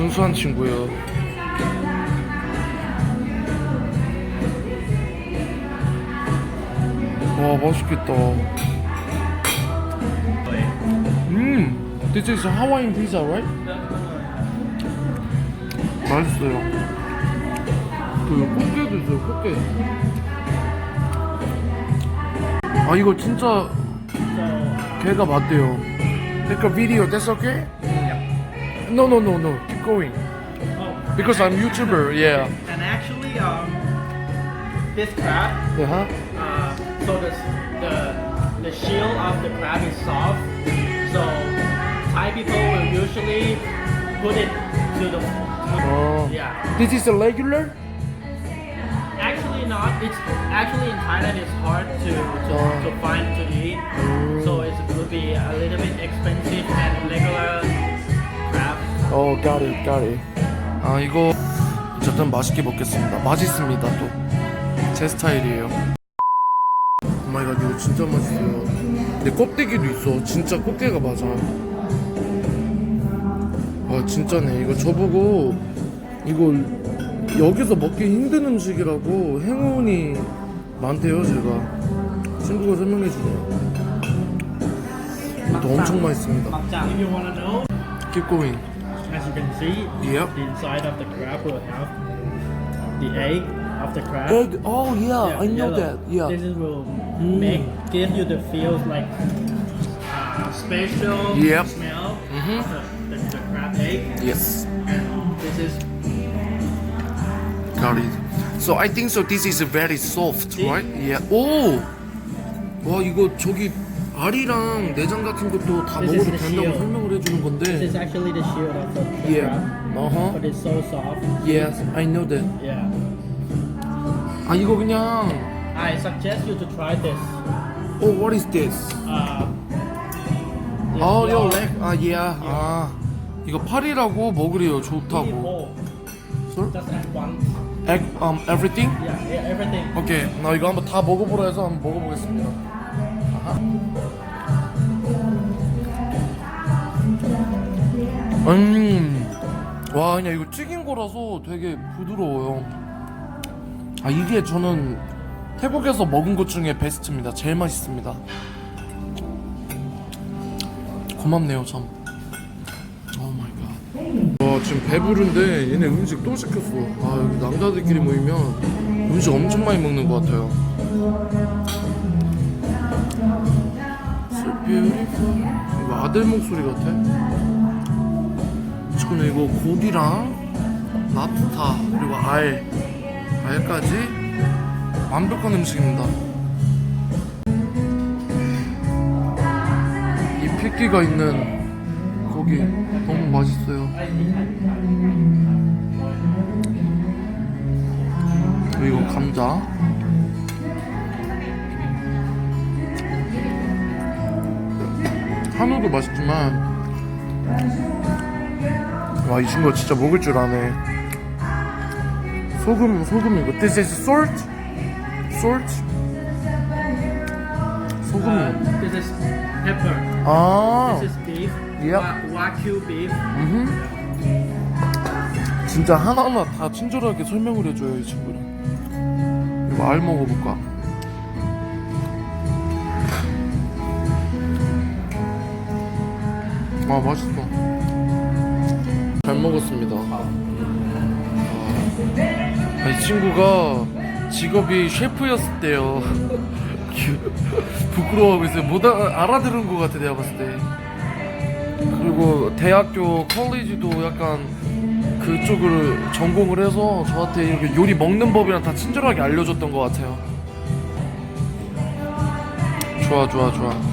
순수한 친구예요. 와 맛있겠다. 음, this is Hawaiian pizza, right? 맛있어요. 그리고 꽃게도 있어요, 꽃게. 아 이거 진짜 걔가 맞대요. A video, that's okay? No, no, no, no. Keep going. Oh, Because I'm YouTuber, yeah. and actually, um, this crab, 네, 하? uh, so the the the shell of the crab is soft. So Thai people will usually put it to the Oh. yeah. This is a regular? Actually not. It's actually in Thailand it's hard to to, Oh. to find to eat. 어, got it. 아, 이거 어쨌든 맛있게 먹겠습니다. 맛있습니다, 또. 제 스타일이에요. 오마이갓, 이거 진짜 맛있어요. 근데 껍데기도 있어. 진짜 꽃게가 맞아. 와, 진짜네. 이거 저보고 이걸 여기서 먹기 힘든 음식이라고 행운이 많대요, 제가. 친구가 설명해 주네요. 이것도 엄청 맛있습니다. Keep going. as you can see, Yep. the inside of the crab will have the egg of the crab. Egg. Oh yeah, Yeah, I know yellow. that. Yeah. This is will Mm. make give you the feels like uh, special Yep. smell Mhm. of the, the, the crab egg. Yes. And this is Got it. So I think so. This is very soft, Yeah. right? Yeah. 오. 와 이거 저기 알이랑 내장 같은 것도 다 This is 먹어도 the 된다고 shield. 설명을 해주는 this 건데. is actually the shell of the, Yeah. crab, Uh huh. but it's so soft. Yes, I know that. Yeah. 아 이거 그냥. I suggest you to try this. Oh, what is this? Uh, this 아, raw 요 렉. 아, yeah. 아, 이거 팔이라고 먹으래요. beef 좋다고. bowl. Sir? Just add one. Egg, um, everything? Yeah, yeah, everything. 오케이. 나 이거 한번 다 먹어보라 해서 한번 먹어보겠습니다. 음. 와, 그냥 이거 튀긴 거라서 되게 부드러워요. 아, 이게 저는 태국에서 먹은 것 중에 베스트입니다. 제일 맛있습니다. 고맙네요, 참. 오 마이 갓. 와, 지금 배부른데 얘네 음식 또 시켰어. 아, 여기 남자들끼리 모이면 음식 엄청 많이 먹는 것 같아요. 아들 목소리 같아. 지금 이거 고기랑 랍스타 그리고 알 알까지 완벽한 음식입니다. 이 핏기가 있는 고기 너무 맛있어요. 그리고 감자. 한우도 맛있지만 와 이 친구가 진짜 먹을 줄 아네. 소금 소금 이거 this is salt salt 소금 Uh, this is pepper. 아 This is beef. Yep. Wa- Wagyu beef. 진짜 하나하나 다 친절하게 설명을 해줘요 이 친구는 이거 알 먹어볼까? 아 맛있어 잘 먹었습니다. 아, 이 친구가 직업이 셰프였을 때요. 부끄러워하고 있어요. 못 아, 알아들은 것 같아 내가 봤을 때. 그리고 대학교 컬리지도 약간 그쪽을 전공을 해서 저한테 이렇게 요리 먹는 법이랑 다 친절하게 알려줬던 것 같아요. 좋아 좋아 좋아.